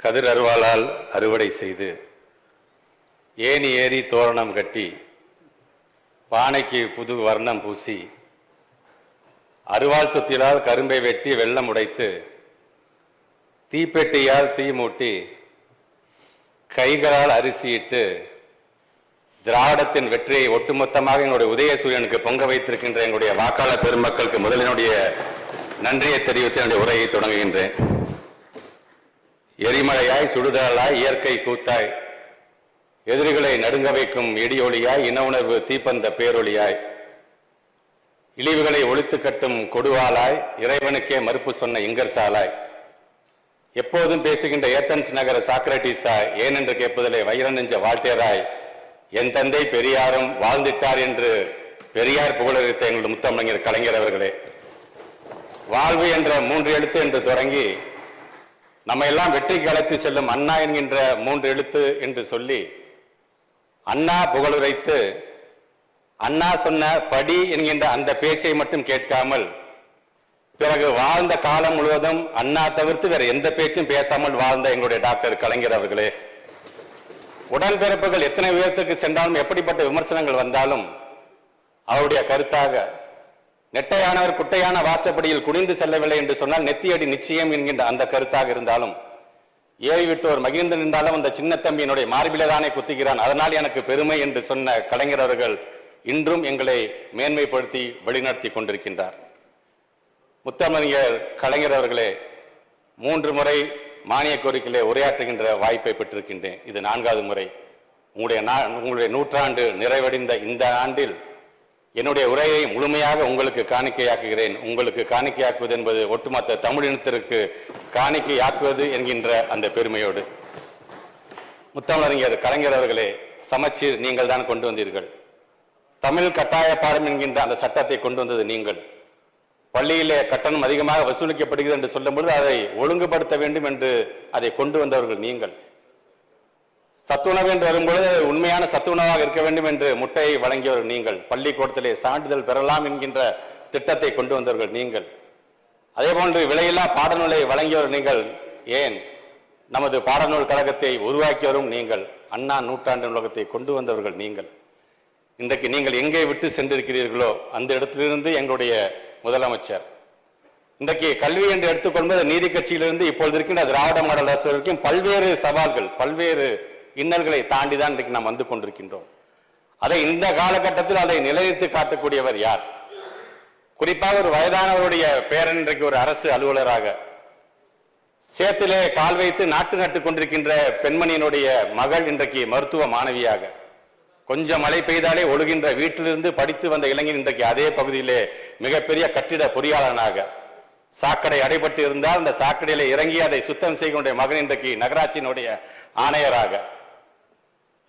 கதிர் அருவாளால் அறுவடை செய்து ஏணி ஏறி தோரணம் கட்டி பானைக்கு புது வர்ணம் பூசி அருவாள் சுத்திலால் கரும்பை வெட்டி வெள்ளம் உடைத்து தீப்பெட்டியால் தீ மூட்டி கைகளால் அரிசியிட்டு திராவிடத்தின் வெற்றியை ஒட்டுமொத்தமாக எங்களுடைய உதயசூரியனுக்கு பொங்க வைத்திருக்கின்ற எங்களுடைய வாக்காளர் பெருமக்களுக்கு முதலினுடைய நன்றியை தெரிவித்து என்னுடைய உரையை தொடங்குகின்றேன். எரிமலையாய் சுடுதலாய் இயற்கை கூத்தாய். எதிரிகளை நடுங்க வைக்கும் இடியொலியாய் இன உணர்வு தீப்பந்த பேரொளியாய் இழிவுகளை ஒழித்து கட்டும் கொடுவாளாய் இறைவனுக்கே மறுப்பு சொன்ன இங்கர்சாலாய் எப்போதும் பேசுகின்ற ஏத்தன்ஸ் நகர சாக்ரட்டிஸாய் ஏனென்று கேட்பதிலே வைர நெஞ்ச வாழ்த்தியராய் என் தந்தை பெரியாரும் வாழ்ந்திட்டார் என்று பெரியார் புகழறித்த எங்களுடைய முத்தமிழர் கலைஞர் அவர்களே. வாழ்வு என்ற மூன்று எழுத்து என்று தொடங்கி நம்ம எல்லாம் வெற்றிக்கு அழைத்து செல்லும் அண்ணா என்கின்ற மூன்று எழுத்து என்று சொல்லி அண்ணா புகழுரைத்து அண்ணா சொன்ன படி என்கின்ற அந்த பேச்சை மட்டும் கேட்காமல் பிறகு வாழ்ந்த காலம் முழுவதும் அண்ணா தவிர்த்து வேற எந்த பேச்சும் பேசாமல் வாழ்ந்த எங்களுடைய டாக்டர் கலைஞர் அவர்களே. உடன்பிறப்புகள் எத்தனை உயரத்துக்கு சென்றாலும் எப்படிப்பட்ட விமர்சனங்கள் வந்தாலும் அவருடைய கருத்தாக நெட்டையானவர் குட்டையான வாசப்படியில் குனிந்து செல்லவில்லை என்று சொன்னால் நெத்தியடி நிச்சயம் என்கின்ற அந்த கருத்தாக இருந்தாலும் ஏவி விட்டோர் மகிழ்ந்து நின்றாலும் அந்த சின்ன தம்பியினுடைய என்னுடைய மார்பிலே தானே குத்துகிறான் அதனால் எனக்கு பெருமை என்று சொன்ன கலைஞர் அவர்கள் இன்றும் எங்களை மேன்மைப்படுத்தி வழிநடத்தி கொண்டிருக்கின்றார். முத்தமிழர் கலைஞர் அவர்களே மூன்று முறை மானிய கோரிக்கையிலே உரையாற்றுகின்ற வாய்ப்பை பெற்றிருக்கின்றேன். இது நான்காவது முறை. உங்களுடைய உங்களுடைய நூற்றாண்டு நிறைவடைந்த இந்த ஆண்டில் என்னுடைய உரையை முழுமையாக உங்களுக்கு காணிக்கையாக்குகிறேன். உங்களுக்கு காணிக்கையாக்குவது என்பது ஒட்டுமொத்த தமிழினத்திற்கு காணிக்கையாக்குவது என்கின்ற அந்த பெருமையோடு. முத்தமிழறிஞர் கலைஞர் அவர்களே சமச்சீர் நீங்கள் தான் கொண்டு வந்தீர்கள். தமிழ் கட்டாய பாடம் என்கின்ற அந்த சட்டத்தை கொண்டு வந்தது நீங்கள். பள்ளியிலே கட்டணம் அதிகமாக வசூலிக்கப்படுகிறது என்று சொல்லும்பொழுது அதை ஒழுங்குபடுத்த வேண்டும் என்று அதை கொண்டு வந்தவர்கள் நீங்கள். சத்துணவு என்று வரும்பொழுது உண்மையான சத்துணவாக இருக்க வேண்டும் என்று முட்டையை வழங்கியவர் நீங்கள். பள்ளிக்கூடத்திலே சான்றிதழ் பெறலாம் என்கின்ற திட்டத்தை கொண்டு வந்தவர்கள் நீங்கள். அதே போன்று விலையில்லா பாடநூலை வழங்கியவர் நீங்கள். ஏன்? நமது பாடநூல் கழகத்தை உருவாக்கியவரும் நீங்கள். அண்ணா நூற்றாண்டு உலகத்தை கொண்டு வந்தவர்கள் நீங்கள். இன்றைக்கு நீங்கள் எங்கே விட்டு சென்றிருக்கிறீர்களோ அந்த இடத்திலிருந்து எங்களுடைய முதலமைச்சர். இன்றைக்கு கல்வி என்று எடுத்துக்கொள்வது நீதி கட்சியிலிருந்து இப்பொழுது இருக்கின்ற திராவிட மாடல் அரசு வரைக்கும் பல்வேறு சவால்கள் பல்வேறு இன்னல்களை தாண்டி தான் இன்றைக்கு நாம் வந்து கொண்டிருக்கின்றோம். அதை இந்த காலகட்டத்தில் அதை நிலைநிறுத்தி காட்டக்கூடியவர் யார்? குறிப்பாக ஒரு வயதானவருடைய பேரன் இன்றைக்கு ஒரு அரசு அலுவலராக சேத்திலே கால் வைத்து நாட்டு நட்டு கொண்டிருக்கின்ற பெண்மணியினுடைய மகள் இன்றைக்கு மருத்துவ மாணவியாக கொஞ்சம் மழை பெய்தாலே ஒழுகின்ற வீட்டிலிருந்து படித்து வந்த இளைஞன் இன்றைக்கு அதே பகுதியிலே மிகப்பெரிய கட்டிட பொறியாளனாக சாக்கடை அடைபட்டு இருந்தால் அந்த சாக்கடையில இறங்கி அதை சுத்தம் செய்கின்ற மகன் இன்றைக்கு நகராட்சியினுடைய ஆணையராக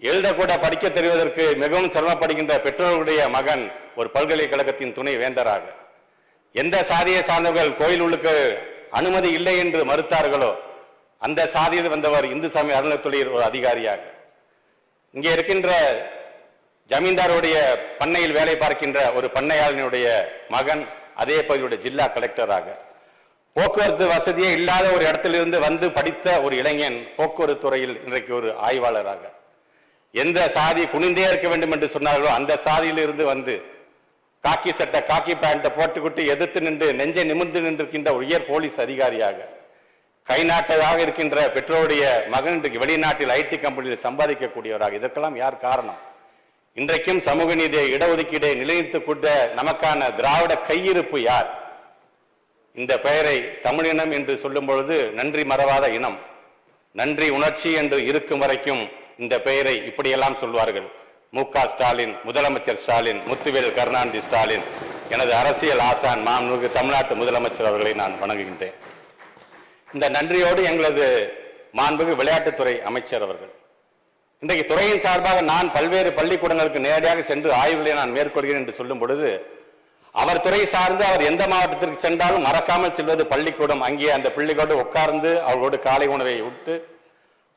எழுதக்கூட படிக்க தெரிவதற்கு மிகவும் சிரமப்படுகின்ற பெற்றோர்களுடைய மகன் ஒரு பல்கலைக்கழகத்தின் துணை வேந்தராக. எந்த சாதியை சார்ந்தவர்கள் கோயில் உள்ளுக்கு அனுமதி இல்லை என்று மறுத்தார்களோ அந்த சாதியில் வந்தவர் இந்து சமய அருணத்துறையில் ஒரு அதிகாரியாக. இங்கே இருக்கின்ற ஜமீன்தாருடைய பண்ணையில் வேலை பார்க்கின்ற ஒரு பண்ணையாளனுடைய மகன் அதே பகுதியுடைய ஜில்லா கலெக்டராக. போக்குவரத்து வசதியே இல்லாத ஒரு இடத்திலிருந்து வந்து படித்த ஒரு இளைஞன் போக்குவரத்து துறையில் இன்றைக்கு ஒரு ஆய்வாளராக. எந்த சாதி குனிந்தே இருக்க வேண்டும் என்று சொன்னார்களோ அந்த சாதியிலிருந்து வந்து காக்கி சட்டை காக்கி பேண்ட்டை போட்டுக்கிட்டு எதிர்த்து நின்று நெஞ்சை நிமிர்ந்து நின்றிருக்கின்ற உயர் போலீஸ் அதிகாரியாக கை நாட்டதாக இருக்கின்ற பெற்றோருடைய மகன் இன்றைக்கு வெளிநாட்டில் ஐடி கம்பெனியில் சம்பாதிக்கக்கூடியவராக. இதற்கெல்லாம் யார் காரணம்? இன்றைக்கும் சமூக நீதியை இடஒதுக்கீடை நிலைநிறுத்திக் கொண்ட நமக்கான திராவிட கையிருப்பு யார்? இந்த பெயரை தமிழினம் என்று சொல்லும் பொழுது நன்றி மறவாத இனம். நன்றி உணர்ச்சி என்று இருக்கும் வரைக்கும் இந்த பெயரை இப்படியெல்லாம் சொல்வார்கள். மு. க. ஸ்டாலின் முதலமைச்சர் ஸ்டாலின் முத்துவேல் கருணாநிதி ஸ்டாலின் எனது அரசியல் ஆசான் மாமனுக்கு தமிழ்நாட்டு முதலமைச்சர் அவர்களை நான் வணங்குகின்றேன். இந்த நன்றியோடு எங்களது மாண்புகு விளையாட்டுத்துறை அமைச்சர் அவர்கள். இன்றைக்கு துறையின் சார்பாக நான் பல்வேறு பள்ளிக்கூடங்களுக்கு நேரடியாக சென்று ஆய்வுகளை நான் மேற்கொள்கிறேன் என்று சொல்லும் பொழுது அவர் துறை சார்ந்து அவர் எந்த மாவட்டத்திற்கு சென்றாலும் மறக்காமல் செல்வது பள்ளிக்கூடம். அங்கே அந்த பிள்ளைகளோடு உட்கார்ந்து அவர்களோடு காலை உணவை விட்டு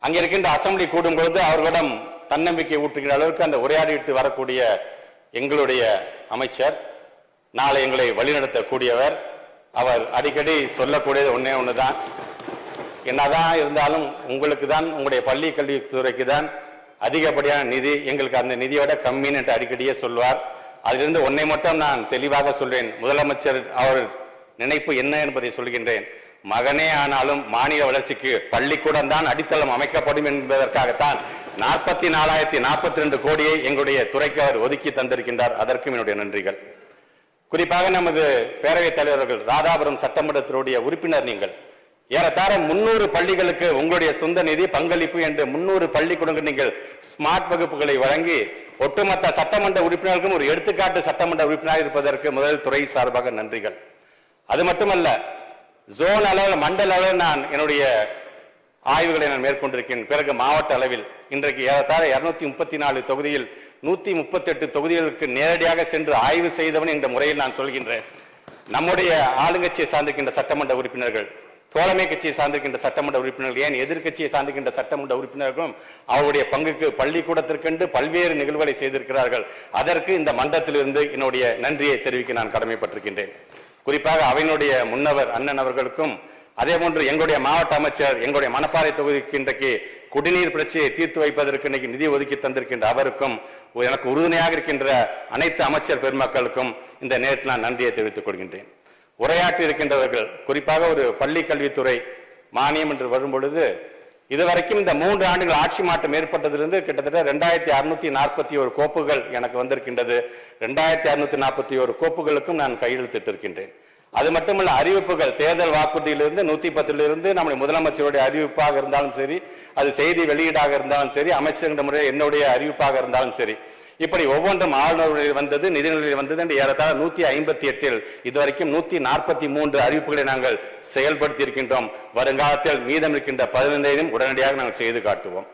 அங்கே இருக்கின்ற அசம்பிளி கூடும் பொழுது அவர்களிடம் தன்னம்பிக்கை ஊற்றுகிற அளவுக்கு அந்த உரையாடிட்டு வரக்கூடிய எங்களுடைய அமைச்சர் நாளை எங்களை வழிநடத்தக்கூடியவர். அவர் அடிக்கடி சொல்லக்கூடியது ஒன்றே ஒன்று தான் என்னதான் இருந்தாலும் உங்களுக்கு தான் உங்களுடைய பள்ளி கல்வித்துறைக்கு தான் அதிகப்படியான நிதி எங்களுக்கு அந்த நிதியோட கம்மின்னு என்று அடிக்கடியே சொல்வார். அதிலிருந்து ஒன்றை மட்டும் நான் தெளிவாக சொல்வேன். முதலமைச்சர் அவர் நினைப்பு என்ன என்பதை சொல்கின்றேன். மகனே ஆனாலும் மாநில வளர்ச்சிக்கு பள்ளிக்கூடம் தான் அடித்தளம் அமைக்கப்படும் என்பதற்காகத்தான் நாற்பத்தி நாலாயிரத்தி நாற்பத்தி ரெண்டு கோடியை எங்களுடைய துறைக்கு அவர் ஒதுக்கி தந்திருக்கின்றார். அதற்கும் என்னுடைய நன்றிகள். குறிப்பாக நமது பேரவைத் தலைவர்கள் ராதாபுரம் சட்டமன்றத்தினுடைய உறுப்பினர் நீங்கள். ஏறத்தாழ முன்னூறு பள்ளிகளுக்கு உங்களுடைய சொந்த நிதி பங்களிப்பு என்று முன்னூறு பள்ளிக்கூடங்கள் நீங்கள் ஸ்மார்ட் வகுப்புகளை வழங்கி ஒட்டுமொத்த சட்டமன்ற உறுப்பினர்களுக்கும் ஒரு எடுத்துக்காட்டு சட்டமன்ற உறுப்பினராக இருப்பதற்கு முதல் துறை சார்பாக நன்றிகள். அது மட்டுமல்ல ஜோன் அளவில் மண்டல அளவில் நான் என்னுடைய ஆய்வுகளை நான் மேற்கொண்டிருக்கேன் பிறகு மாவட்ட அளவில் இன்றைக்கு ஏறத்தாழ இருநூத்தி முப்பத்தி நாலு தொகுதியில் நூத்தி முப்பத்தி எட்டு தொகுதிகளுக்கு நேரடியாக சென்று ஆய்வு செய்தவன் இந்த முறையில் நான் சொல்கின்றேன். நம்முடைய ஆளுங்கட்சியை சார்ந்திருக்கின்ற சட்டமன்ற உறுப்பினர்கள் தோழமை கட்சியை சார்ந்திருக்கின்ற சட்டமன்ற உறுப்பினர்கள் ஏன் எதிர்க்கட்சியை சார்ந்திருக்கின்ற சட்டமன்ற உறுப்பினர்களும் அவருடைய பங்குக்கு பள்ளிக்கூடத்திற்கென்று பல்வேறு நிகழ்வுகளை செய்திருக்கிறார்கள். அதற்கு இந்த மன்றத்திலிருந்து என்னுடைய நன்றியை தெரிவிக்க நான் கடமைப்பட்டிருக்கின்றேன். குறிப்பாக அவையினுடைய முன்னவர் அண்ணன் அவர்களுக்கும் அதே போன்று எங்களுடைய மாவட்ட அமைச்சர் எங்களுடைய மணப்பாறை தொகுதிக்கு இன்றைக்கு குடிநீர் பிரச்சனையை தீர்த்து வைப்பதற்கு இன்னைக்கு நிதி ஒதுக்கி தந்திருக்கின்ற அவருக்கும் எனக்கு உறுதுணையாக இருக்கின்ற அனைத்து அமைச்சர் பெருமக்களுக்கும் இந்த நேரத்தில் நான் நன்றியை தெரிவித்துக் கொள்கின்றேன். உரையாற்றி இருக்கின்றவர்கள் குறிப்பாக ஒரு பள்ளி கல்வித்துறை மானியம் என்று வரும் பொழுது இதுவரைக்கும் இந்த மூன்று ஆண்டுகள் ஆட்சி மாற்றம் ஏற்பட்டதிலிருந்து கிட்டத்தட்ட ரெண்டாயிரத்தி அறுநூத்தி நாற்பத்தி ஒரு கோப்புகள் எனக்கு வந்திருக்கின்றது. ரெண்டாயிரத்தி அறுநூத்தி நாற்பத்தி ஒரு கோப்புகளுக்கும் நான் கையெழுத்திட்டிருக்கின்றேன் அது மட்டுமல்ல அறிவிப்புகள் தேர்தல் வாக்குறுதியிலிருந்து நூத்தி பத்திலிருந்து நம்முடைய முதலமைச்சருடைய அறிவிப்பாக இருந்தாலும் சரி அது செய்தி வெளியீடாக இருந்தாலும் சரி அமைச்சர்கிட்ட முறை என்னுடைய அறிவிப்பாக இருந்தாலும் சரி இப்படி ஒவ்வொன்றும் ஆளுநர்களில் வந்தது நிதிநிலையில் வந்தது என்று ஏறத்தாழ நூத்தி ஐம்பத்தி எட்டில் இதுவரைக்கும் நூத்தி நாற்பத்தி மூன்று அறிவிப்புகளை நாங்கள் செயல்படுத்தி இருக்கின்றோம் வருங்காலத்தில் மீதம் இருக்கின்ற பதினைந்தையும் உடனடியாக நாங்கள் செய்து காட்டுவோம்.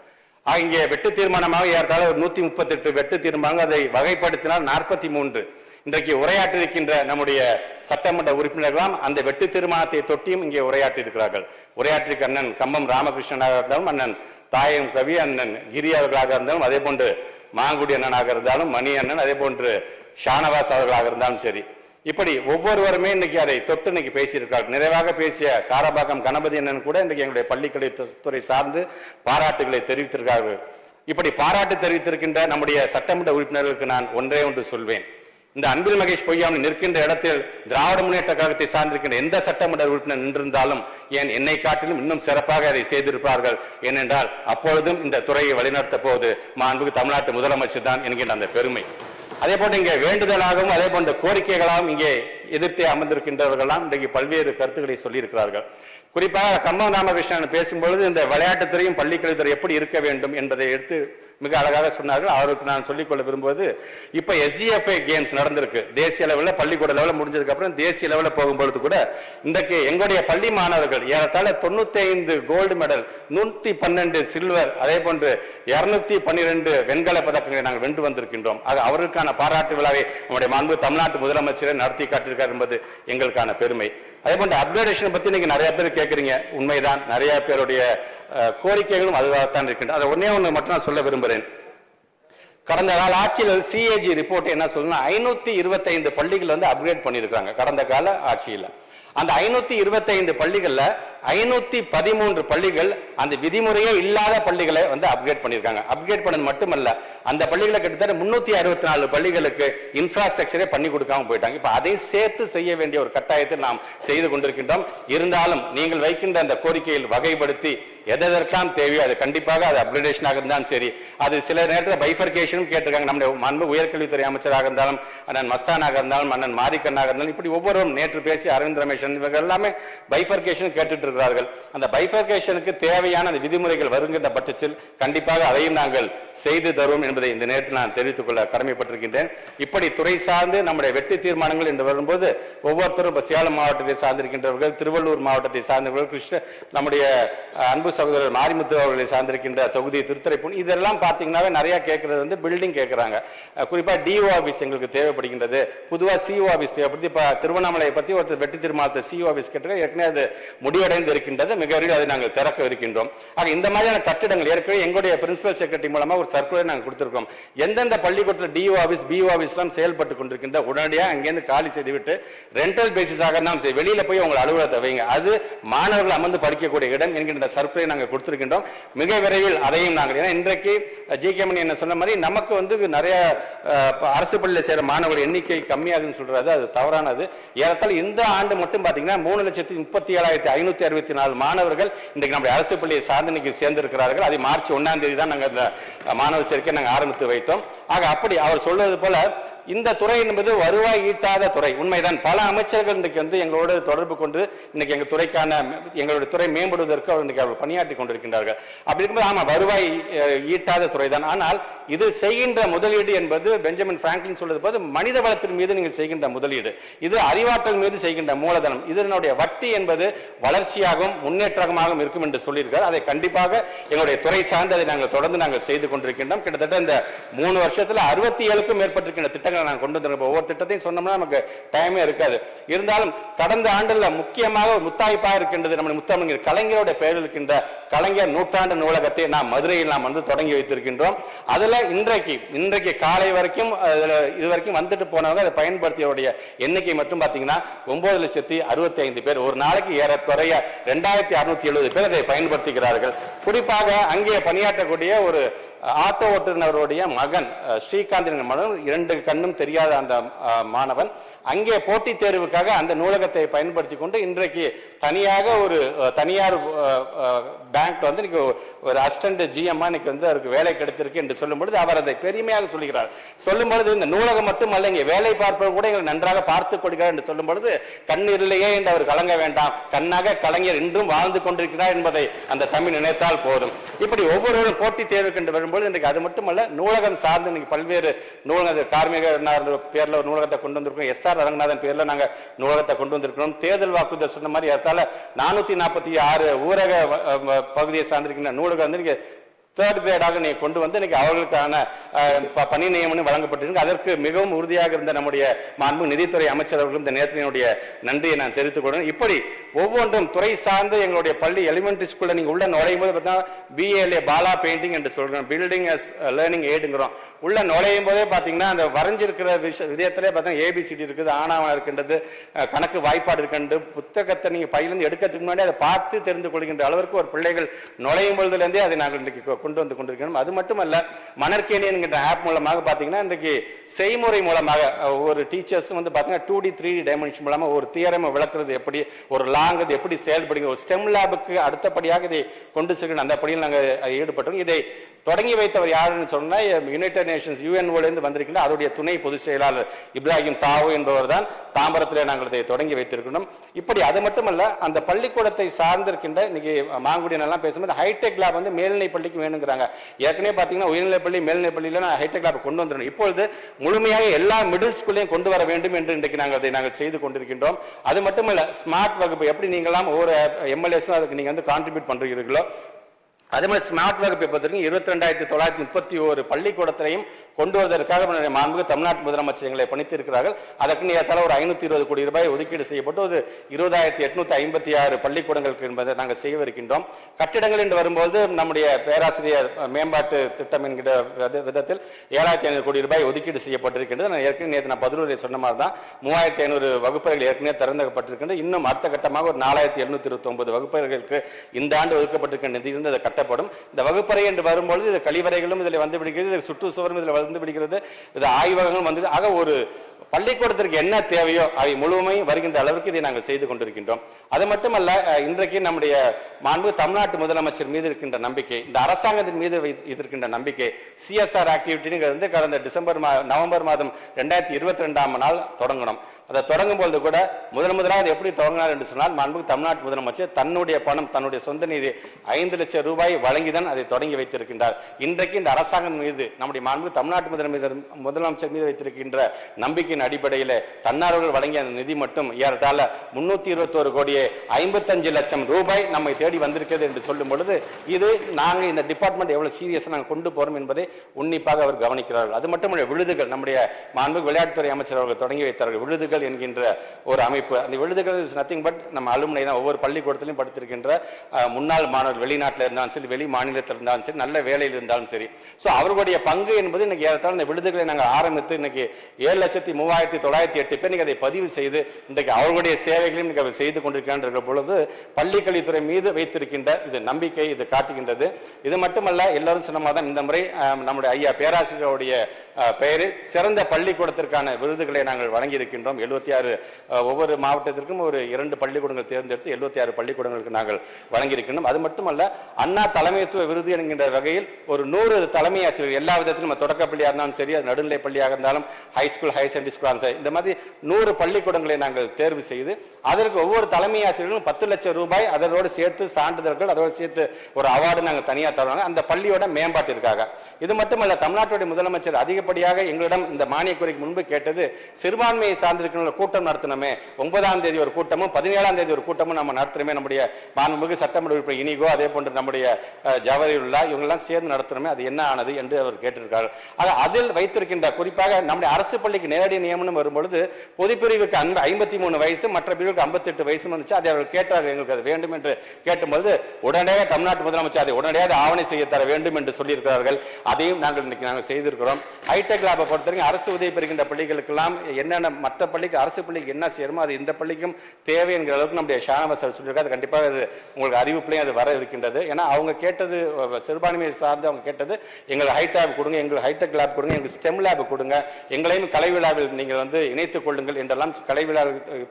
இங்கே வெட்டு தீர்மானமாக ஏறத்தாழ ஒரு நூத்தி முப்பத்தி எட்டு வெட்டு தீர்மானங்கள் அதை வகைப்படுத்தினால் நாற்பத்தி மூன்று. இன்றைக்கு உரையாற்றிருக்கின்ற நம்முடைய சட்டமன்ற உறுப்பினர்களாம் அந்த வெட்டு தீர்மானத்தை தொட்டியும் இங்கே உரையாற்றி இருக்கிறார்கள் உரையாற்றிருக்க அண்ணன் கம்பம் ராமகிருஷ்ணனாக இருந்தாலும் அண்ணன் தாயம் கவி அண்ணன் கிரி அவர்களாக இருந்தாலும் அதே போன்று மாங்குடி அண்ணனாக இருந்தாலும் மணி அண்ணன் அதே போன்று ஷானவாஸ் அவர்களாக இருந்தாலும் சரி. இப்படி ஒவ்வொருவருமே இன்னைக்கு அதை தொட்டு இன்னைக்கு பேசியிருக்கார். நிறைவாக பேசிய காரபாக்கம் கணபதி அண்ணன் கூட இன்றைக்கு எங்களுடைய பள்ளிக்கல்வித்துறை சார்ந்து பாராட்டுகளை தெரிவித்திருக்கார்கள். இப்படி பாராட்டு தெரிவித்திருக்கின்ற நம்முடைய சட்டமன்ற உறுப்பினர்களுக்கு நான் ஒன்றே ஒன்று சொல்வேன். இந்த அன்பில் மகேஷ் பொய்யாமல் நிற்கின்ற இடத்தில் திராவிட முன்னேற்ற கழகத்தை சார்ந்திருக்கின்ற எந்த சட்டமன்ற உறுப்பினர் நின்றிருந்தாலும் ஏன் என்னை காட்டிலும் இன்னும் சிறப்பாக அதை செய்திருப்பார்கள்? ஏனென்றால் அப்பொழுதும் இந்த துறையை வழிநடத்த போது மாண்புக்கு தமிழ்நாட்டு முதலமைச்சர் தான் என்கின்ற அந்த பெருமை. அதே போன்று இங்கே வேண்டுதலாகவும் அதே போன்ற கோரிக்கைகளாகவும் இங்கே எதிர்த்து அமர்ந்திருக்கின்றவர்கள்லாம் இன்றைக்கு பல்வேறு கருத்துக்களை சொல்லியிருக்கிறார்கள். குறிப்பாக கம்பம் ராமகிருஷ்ணன் பேசும்பொழுது இந்த விளையாட்டுத்துறையும் பள்ளிக்கல்வித்துறை எப்படி இருக்க வேண்டும் என்பதை எடுத்து மிக அழகாக சொன்னார்கள். அவருக்கு நான் சொல்லிக்கொள்ள விரும்புவது இப்போ எஸ்ஜிஎஃப்ஐ கேம்ஸ் நடந்திருக்கு. தேசிய அளவில் பள்ளிக்கூட லெவலில் முடிஞ்சதுக்கப்புறம் தேசிய லெவலில் போகும்பொழுது கூட இன்றைக்கு எங்களுடைய பள்ளி மாணவர்கள் ஏறத்தாழ தொண்ணூத்தைந்து கோல்டு மெடல் நூற்றி பன்னெண்டு சில்வர் அதே போன்று இரநூத்தி பன்னிரெண்டு வெண்கல பதக்கங்களை நாங்கள் வென்று வந்திருக்கின்றோம். ஆக அவருக்கான பாராட்டு விழாவை நம்முடைய மாண்பு தமிழ்நாட்டு முதலமைச்சரை நடத்தி காட்டியிருக்கார் என்பது எங்களுக்கான பெருமை. அதே போன்று அப்கிரேடேஷனை பற்றி நீங்கள் நிறைய பேர் கேட்குறீங்க உண்மைதான். நிறைய பேருடைய கோரிக்கைகளும் அதுவாகத்தான் இருக்கின்றன. அதை ஒன்னே ஒன்று மட்டும் நான் சொல்ல விரும்புகிறேன் கடந்த கால ஆட்சியில் சிஏஜி ரிப்போர்ட் என்ன சொல்லுன்னா ஐநூத்தி இருபத்தைந்து பள்ளிகள் வந்து அப்கிரேட் பண்ணியிருக்காங்க கடந்த கால ஆட்சியில். அந்த ஐநூத்தி இருபத்தைந்து பள்ளிகள்ல ஐநூத்தி பதிமூன்று பள்ளிகள் அந்த விதிமுறையே இல்லாத பள்ளிகளை வந்து அப்கிரேட் பண்ணியிருக்காங்க. அப்கிரேட் பண்ணது மட்டுமல்ல அந்த பள்ளிகளை கிட்டத்தட்ட முன்னூத்தி அறுபத்தி நாலு பள்ளிகளுக்கு இன்ஃப்ராஸ்ட்ரக்சரே பண்ணி கொடுக்காம போயிட்டாங்க. இப்ப அதை சேர்த்து செய்ய வேண்டிய ஒரு கட்டாயத்தை நாம் செய்து கொண்டிருக்கின்றோம். இருந்தாலும் நீங்கள் வைக்கின்ற அந்த கோரிக்கையில் வகைப்படுத்தி எதற்கெல்லாம் தேவையோ அது கண்டிப்பாக அது அப்கிரேடேஷனாக இருந்தாலும் சரி அது சில நேரத்தில் பைஃபர்கேஷனும் கேட்டிருக்காங்க. நம்முடைய மாண்பு உயர்கல்வித்துறை அமைச்சராக இருந்தாலும் அண்ணன் மஸ்தானாக இருந்தாலும் அண்ணன் மாரிக்கண்ணாக இருந்தாலும் இப்படி ஒவ்வொருவரும் நேற்று பேசி அரவிந்த் ரமேஷன் இவர்கள் எல்லாமே பைஃபர்கேஷன் கேட்டுட்டு இருக்கிறார்கள். அந்த பைஃபர்கேஷனுக்கு தேவையான அந்த விதிமுறைகள் வருகின்ற பட்சத்தில் கண்டிப்பாக அதையும் நாங்கள் செய்து தருவோம் என்பதை இந்த நேரத்தில் நான் தெரிவித்துக் கொள்ள கடமைப்பட்டிருக்கின்றேன். இப்படி துறை சார்ந்து நம்முடைய வெற்றி தீர்மானங்கள் என்று வரும்போது ஒவ்வொருத்தரும் இப்போ சேலம் மாவட்டத்தை சார்ந்திருக்கின்றவர்கள் திருவள்ளூர் மாவட்டத்தை சார்ந்தவர்கள் கிருஷ்ண நம்முடைய அன்பு அன்பு சகோதரர் மாரிமுத்து அவர்களை சார்ந்திருக்கின்ற தொகுதி திருத்துறைப்பூன் இதெல்லாம் பார்த்தீங்கன்னாவே நிறைய கேட்குறது வந்து பில்டிங் கேட்குறாங்க. குறிப்பாக குறிப்பா டிஓ ஆஃபீஸ் எங்களுக்கு தேவைப்படுகின்றது. பொதுவா சிஓ ஆஃபீஸ் தேவைப்படுது. இப்போ திருவண்ணாமலையை பத்தி ஒருத்தர் வெற்றி திருமாத்த சிஓ ஆஃபீஸ் கேட்டிருக்காங்க ஏற்கனவே அது முடிவடைந்து இருக்கின்றது. மிக விரைவில் அதை நாங்கள் திறக்க இருக்கின்றோம். ஆக இந்த மாதிரியான கட்டிடங்கள் ஏற்கனவே எங்களுடைய பிரின்சிபல் செக்ரட்டரி மூலமாக ஒரு சர்க்குலர் நாங்கள் கொடுத்திருக்கோம். எந்தெந்த பள்ளிக்கூடத்தில் டிஓ ஆஃபீஸ் பிஓ ஆஃபீஸ்லாம் செயல்பட்டு கொண்டிருக்கின்ற உடனடியாக அங்கேருந்து காலி செய்துவிட்டு ரெண்டல் பேசிஸாக நாம் வெளியில் வெளியில போய் உங்கள் அலுவலகத்தை வைங்க. அது மாணவர்கள் அமர்ந்து படிக்கக்கூடிய இடம் என்கின்ற சர்க்குலர் நாங்கள் கொடுத்திருக்கின்றோம். மிக விரைவில் அதையும் நாங்கள் ஏன்னா இன்றைக்கு ஜி கே மணி என்ன சொன்ன மாதிரி நமக்கு வந்து நிறைய அரசு பள்ளியில் சேர மாணவர்கள் எண்ணிக்கை கம்மியாகுதுன்னு சொல்றது அது தவறானது. ஏறத்தால் இந்த ஆண்டு மட்டும் பார்த்தீங்கன்னா மூணு லட்சத்தி முப்பத்தி ஏழாயிரத்தி ஐநூத்தி அறுபத்தி நாலு மாணவர்கள் இன்றைக்கு நம்முடைய அரசு பள்ளியை சார்ந்து சேர்ந்திருக்கிறார்கள். அது மார்ச் ஒன்னாம் தேதி தான் நாங்கள் அந்த மாணவர் சேர்க்கை நாங்கள் ஆரம்பித்து வைத்தோம். ஆக அப்படி அவர் சொல்வது போல இந்த துறை என்பது வருவாய் ஈட்டாத துறை. உண்மைதான். பல அமைச்சர்கள் இன்றைக்கு வந்து எங்களோடு தொடர்பு கொண்டு இன்னைக்கு எங்க துறைக்கான எங்களுடைய துறை மேம்படுவதற்கு அவர் இன்னைக்கு அவர்கள் பணியாற்றி கொண்டிருக்கின்றார்கள். அப்படி இருக்கும்போது ஆமாம் வருவாய் ஈட்டாத துறை தான் ஆனால் இது செய்கின்ற முதலீடு என்பது பெஞ்சமின் பிராங்க்லின் சொல்வது போது மனித வளத்தின் மீது நீங்கள் செய்கின்ற முதலீடு. இது அறிவாற்றல் மீது செய்கின்ற மூலதனம். இதனுடைய வட்டி என்பது வளர்ச்சியாகவும் முன்னேற்றமாகவும் இருக்கும் என்று சொல்லியிருக்கார் அதை கண்டிப்பாக எங்களுடைய துறை சார்ந்து அதை நாங்கள் தொடர்ந்து நாங்கள் செய்து கொண்டிருக்கின்றோம். கிட்டத்தட்ட இந்த மூணு வருஷத்துல அறுபத்தி ஏழுக்கும் மேற்பட்டிருக்கின்ற திட்டங்களை நாங்கள் கொண்டு வந்திருக்கோம். ஒவ்வொரு திட்டத்தையும் சொன்னோம்னா நமக்கு டைமே இருக்காது. இருந்தாலும் கடந்த ஆண்டுல முக்கியமாக முத்தாய்ப்பாக இருக்கின்றது நம்முடைய முத்தமிழ் கலைஞருடைய பெயரில் இருக்கின்ற கலைஞர் நூற்றாண்டு நூலகத்தை நாம் மதுரையில் நாம் வந்து தொடங்கி வைத்திருக்கின்றோம். அதுல இன்றைக்கு இன்றைக்கு காலை வரைக்கும் இது வரைக்கும் வந்துட்டு போனவங்க அதை பயன்படுத்தியவருடைய எண்ணிக்கை மட்டும் பாத்தீங்கன்னா ஒன்பது லட்சத்தி அறுபத்தி ஐந்து பேர். ஒரு நாளைக்கு ஏறக்குறைய ரெண்டாயிரத்தி அறுநூத்தி எழுபது பேர் அதை பயன்படுத்துகிறார்கள். குறிப்பாக அங்கே பணியாற்றக்கூடிய ஒரு ஆட்டோ ஓட்டுநருடைய மகன் ஸ்ரீகாந்தின் மகன் இரண்டு கண்ணும் தெரியாத அந்த மாணவன் அங்கே போட்டித் தேர்வுக்காக அந்த நூலகத்தை பயன்படுத்தி கொண்டு இன்றைக்கு தனியாக ஒரு தனியார் பேங்க் வந்து இன்னைக்கு ஒரு அசிஸ்டன்ட் ஜிஎம்மா இன்னைக்கு வந்து அவருக்கு வேலை கிடைத்திருக்கு என்று சொல்லும் பொழுது அவர் அதை பெருமையாக சொல்கிறார் சொல்லும் பொழுது இந்த நூலகம் மட்டும் அல்ல இங்கே வேலை பார்ப்பவர் கூட எங்களை நன்றாக பார்த்து கொடுக்கிறார் என்று சொல்லும் பொழுது கண்ணீரிலேயே என்று அவர் கலங்க வேண்டாம். கண்ணாக கலைஞர் இன்றும் வாழ்ந்து கொண்டிருக்கிறார் என்பதை அந்த தமிழ் நினைத்தால் போதும். இப்படி ஒவ்வொருவரும் போட்டித் தேர்வுக்கு என்று வரும்பொழுது இன்றைக்கு அது மட்டுமல்ல நூலகம் சார்ந்து இன்னைக்கு பல்வேறு நூலக கார்மிக பேரில் ஒரு நூலகத்தை கொண்டு வந்திருக்கோம். எஸ் எஸ்ஆர் ரங்கநாதன் பேர்ல நாங்க நூலகத்தை கொண்டு வந்திருக்கிறோம். தேர்தல் வாக்குறுதி சொன்ன மாதிரி ஏறத்தாழ நானூத்தி நாற்பத்தி ஆறு ஊரக பகுதியை சார்ந்திருக்கின்ற நூலகம் வந்து நீங்க தேர்ட் கிரேடாக நீ கொண்டு வந்து இன்னைக்கு அவர்களுக்கான பணி நியமனம் வழங்கப்பட்டிருக்கு. அதற்கு மிகவும் உறுதியாக இருந்த நம்முடைய மாண்பு நிதித்துறை அமைச்சர் அவர்களும் இந்த நேரத்தினுடைய நன்றியை நான் தெரிவித்துக் கொள்கிறேன். இப்படி ஒவ்வொன்றும் துறை சார்ந்து எங்களுடைய பள்ளி எலிமெண்ட்ரி ஸ்கூல்ல நீங்க உள்ள நுழையும் போது பார்த்தீங்கன்னா பிஏலே பாலா பெயிண்டிங் என்று சொல்றோம். பில்டிங் அஸ் லேர்னிங் ஏடுங்கிறோம் உள்ள நுழையும் போதே பார்த்தீங்கன்னா அந்த வரைஞ்சிருக்கிற விஷ விதயத்திலே பார்த்தீங்கன்னா ஏபிசிடி இருக்குது ஆணாவம் இருக்கின்றது கணக்கு வாய்ப்பாடு இருக்கின்றது புத்தகத்தை நீங்க பையிலிருந்து எடுக்கிறதுக்கு முன்னாடி அதை பார்த்து தெரிந்து கொள்கின்ற அளவிற்கு ஒரு பிள்ளைகள் நுழையும் பொழுதுலேருந்தே அதை நாங்கள் இன்றைக்கு கொண்டு வந்து கொண்டிருக்கணும். அது மட்டுமல்ல மணற்கேணி என்கின்ற ஆப் மூலமாக பார்த்தீங்கன்னா இன்றைக்கு செய்முறை மூலமாக ஒரு ஒவ்வொரு டீச்சர்ஸும் வந்து பார்த்தீங்கன்னா two D three D dimension மூலமாக ஒரு தியரமை விளக்குறது எப்படி ஒரு லாங் இது எப்படி செயல்படுங்க ஒரு ஸ்டெம் லேபுக்கு அடுத்தபடியாக இதை கொண்டு செல்கிற அந்த படியில் நாங்கள் ஈடுபட்டோம் இதை தொடங்கி வைத்தவர் யாருன்னு சொன்னால் யுனைடெட் நேஷன்ஸ் யூஎன்ஓலேருந்து வந்திருக்கின்ற அதோடைய துணை பொதுச் செயலாளர் இப்ராஹிம் தாவோ என்பவர் தான் தாம்பரத்திலே நாங்கள் இதை தொடங்கி வைத்திருக்கணும் இப்படி அது மட்டுமல்ல அந்த பள்ளிக்கூடத்தை சார்ந்திருக்கின்ற இன்னைக்கு மாங்குடியனெல்லாம் பேசும்போது ஹைடெக் லேப் வந்து மேல்நிலை பள்ளிக்கு வேணுங்கிறாங்க. ஏற்கனவே பாத்தீங்கன்னா உயர்நிலை பள்ளி மேல்நிலை பள்ளியில நான் ஹைடெக் லேப் கொண்டு வந்துடணும் இப்பொழுது முழுமையாக எல்லா மிடில் ஸ்கூல்லையும் கொண்டு வர வேண்டும் என்று இன்றைக்கு நாங்கள் அதை நாங்கள் செய்து கொண்டிருக்கின்றோம். அது மட்டுமல்ல ஸ்மார்ட் வகுப்பு எப்படி நீங்களாம் ஒவ்வொரு எம்எல்ஏஸும் அதுக்கு நீங்க வந்து கான்ட்ரிபியூட் பண்ணுறீர்களோ அதே மாதிரி ஸ்மார்ட் வகுப்பை பொறுத்தவரைக்கும் இருபத்தி ரெண்டாயிரத்தி தொள்ளாயிரத்தி முப்பத்தி ஒரு பள்ளிக்கூடத்திலையும் கொண்டு வருவதற்காக நம்முடைய தமிழ்நாட்டு முதலமைச்சர் எங்களை பணித்திருக்கிறார்கள். அதற்கு ஏற்றால ஒரு ஐநூத்தி இருபது கோடி ரூபாய் ஒதுக்கீடு செய்யப்பட்டு ஒரு இருபதாயிரத்தி எட்நூத்தி ஐம்பத்தி ஆறு பள்ளிக்கூடங்களுக்கு என்பதை நாங்கள் செய்யவிருக்கின்றோம். கட்டிடங்கள் என்று வரும்போது நம்முடைய பேராசிரியர் மேம்பாட்டு திட்டம் என்கிற வித- விதத்தில் ஏழாயிரத்தி ஐநூறு கோடி ரூபாய் ஒதுக்கீடு செய்யப்பட்டிருக்கின்றது. நான் ஏற்கனவே நேற்று நான் பதிலூரில் சொன்ன மாதிரி தான் மூவாயிரத்தி ஐநூறு வகுப்பறைகள் ஏற்கனவே திறந்துப்பட்டிருக்கின்றது இன்னும் அடுத்த கட்டமாக ஒரு நாலாயிரத்தி எழுநூத்தி இருபத்தி ஒன்பது வகுப்பறைகளுக்கு இந்த ஆண்டு ஒதுக்கப்பட்டிருக்கின்ற நிதியிலிருந்து கட்ட கட்டப்படும். இந்த வகுப்பறை என்று வரும்பொழுது இது கழிவறைகளும் இதில் வந்து பிடிக்கிறது இது சுற்றுச்சுவரும் இதில் வந்து பிடிக்கிறது இது ஆய்வகங்களும் வந்து ஆக ஒரு பள்ளிக்கூடத்திற்கு என்ன தேவையோ அவை முழுமையும் வருகின்ற அளவுக்கு இதை நாங்கள் செய்து கொண்டிருக்கின்றோம். அது மட்டுமல்ல இன்றைக்கு நம்முடைய மாண்பு தமிழ்நாட்டு முதலமைச்சர் மீது இருக்கின்ற நம்பிக்கை இந்த அரசாங்கத்தின் மீது இருக்கின்ற நம்பிக்கை சிஎஸ்ஆர் ஆக்டிவிட்டிங்கிறது வந்து கடந்த டிசம்பர் மா நவம்பர் மாதம் ரெண்டாயிரத்தி இருபத்தி ரெண்டாம் நாள் தொடங்கணும். அதை தொடங்கும் பொழுது கூட முதல் முதலாக எப்படி தொடங்கினார் என்று சொன்னால் மாண்பு தமிழ்நாட்டு முதலமைச்சர் தன்னுடைய பணம் தன்னுடைய சொந்த நிதி ஐந்து லட்சம் ரூபாய் ரூபாய் வழங்கிதான் அதை தொடங்கி வைத்திருக்கின்றார். இன்றைக்கு இந்த அரசாங்கம் மீது நம்முடைய மாண்பு தமிழ்நாட்டு முதலமைச்சர் முதலமைச்சர் மீது வைத்திருக்கின்ற நம்பிக்கையின் அடிப்படையில் தன்னார்வர்கள் வழங்கிய அந்த நிதி மட்டும் ஏறத்தாழ முன்னூத்தி இருபத்தோரு கோடியே ஐம்பத்தஞ்சு லட்சம் ரூபாய் நம்மை தேடி வந்திருக்கிறது என்று சொல்லும் பொழுது இது நாங்கள் இந்த டிபார்ட்மெண்ட் எவ்வளவு சீரியஸா நாங்கள் கொண்டு போறோம் என்பதை உன்னிப்பாக அவர் கவனிக்கிறார்கள். அது மட்டுமல்ல விழுதுகள் நம்முடைய மாண்பு விளையாட்டுத்துறை அமைச்சர் அவர்கள் தொடங்கி வைத்தார்கள். விழுதுகள் என்கின்ற ஒரு அமைப்பு. அந்த விழுதுகள் இஸ் நத்திங் பட் நம்ம அலுமினை தான். ஒவ்வொரு பள்ளிக்கூடத்திலும் படுத்திருக்கின்ற முன்னாள் மாணவர் வெளிநாட்டில் இருந்தாலும் சரி வெளி மாநிலத்தில் இருந்தாலும் சரி நல்ல வேலையில் இருந்தாலும் சரி. ஸோ அவர்களுடைய பங்கு என்பது இன்னைக்கு ஏறத்தாழ இந்த விடுதிகளை நாங்கள் ஆரம்பித்து இன்னைக்கு ஏழு லட்சத்தி மூவாயிரத்தி தொள்ளாயிரத்தி எட்டு பேர் அதை பதிவு செய்து இன்றைக்கு அவர்களுடைய சேவைகளையும் இன்னைக்கு அவர் செய்து கொண்டிருக்கின்ற பொழுது பள்ளிக்கல்வித்துறை மீது வைத்திருக்கின்ற இது நம்பிக்கை இது காட்டுகின்றது. இது மட்டுமல்ல எல்லாரும் சொன்ன மாதிரி தான் இந்த முறை நம்முடைய ஐயா பேராசிரியருடைய பெயரில் சிறந்த பள்ளிக்கூடத்திற்கான விருதுகளை நாங்கள் வழங்கியிருக்கின்றோம். எழுபத்தி ஆறு ஒவ்வொரு மாவட்டத்திற்கும் ஒரு இரண்டு பள்ளிக்கூடங்கள் தேர்ந்தெடுத்து எழுபத்தி ஆறு பள்ளிக்கூடங்களுக்கு நாங்கள் வழங்கியிருக்கின்றோம். அது மட்டுமல்ல அண்ணா தலைமைத்துவ விருது என்கின்ற வகையில் ஒரு நூறு தலைமை ஆசிரியர் எல்லா விதத்திலும் நம்ம தொடக்கப்பள்ளியாக இருந்தாலும் சரி அது நடுநிலை பள்ளியாக இருந்தாலும் high school higher secondary school சரி இந்த மாதிரி நூறு பள்ளிக்கூடங்களை நாங்கள் தேர்வு செய்து அதற்கு ஒவ்வொரு தலைமை ஆசிரியர்களும் பத்து லட்சம் ரூபாய் அதோடு சேர்த்து சான்றிதழ்கள் அதோடு சேர்த்து ஒரு அவார்டு நாங்கள் தனியாக தருவாங்க. அந்த பள்ளியோட மேம்பாட்டிற்காக. இது மட்டுமல்ல தமிழ்நாட்டுடைய முதலமைச்சர் அதிகப்படியாக எங்களிடம் இந்த மானிய குறைக்கு முன்பு கேட்டது சிறுபான்மையை சார்ந்திருக்கிற கூட்டம் நடத்தணுமே ஒன்பதாம் தேதி ஒரு கூட்டமும் பதினேழாம் தேதி ஒரு கூட்டமும் நம்ம நடத்தணுமே நம்முடைய மாண்புமிகு சட்டமன்ற உறுப்பினர் இனிகோ அதே போன்று நம்முடைய அஹ், இவங்கெல்லாம் சேர்ந்து நடத்தணுமே அது என்ன ஆனது என்று அவர் கேட்டிருக்கார். ஆக அதில் வைத்திருக்கின்ற குறிப்பாக நம்முடைய அரசு பள்ளிக்கு நேரடி நியமனம் வரும்பொழுது பொதுப்பிரிவுக்கு அன்பு ஐம்பத்தி மூணு வயசு மற்ற பிரிவுக்கு ஐம்பத்தெட்டு வயசு வந்துச்சு அதை அவர்கள் கேட்டார்கள் எங்களுக்கு அது வேண்டும் என்று கேட்டும்பொழுது உடனடியாக தமிழ்நாட்டு முதலமைச்சர் அதை உடனடியாக ஆவணை செய்ய தர வேண்டும் என்று சொல்லியிருக்கிறார்கள். அதையும் நாங்கள் இன்னைக்கு நாங்கள் செய்திருக்கிறோம். ஹைடெக் லேபை பொறுத்தவரைக்கும் அரசு உதவி பெறுகின்ற பள்ளிகளுக்கெல்லாம் என்னென்ன மற்ற பள்ளிக்கு அரசு பள்ளிக்கு என்ன செய்யணுமோ அது இந்த பள்ளிக்கும் தேவை என்கிற அளவுக்கு நம்முடைய ஷானவாசர் சொல்லியிருக்காரு. அது கண்டிப்பாக அது உங்களுக்கு அறிவிப்புலையும் அது வர இருக்கின்றது. ஏன்னா அவங்க கேட்டது சிறுபான்மையை சார்ந்து அவங்க கேட்டது எங்களுக்கு ஹைடேப் கொடுங்க எங்களுக்கு ஹைடெக் லேப் கொடுங்க எங்களுக்கு ஸ்டெம் லேப் கொடுங்க எங்களையும் கலை விழாவில் நீங்கள் வந்து இணைத்துக் கொள்ளுங்கள் என்றெல்லாம் கலை விழா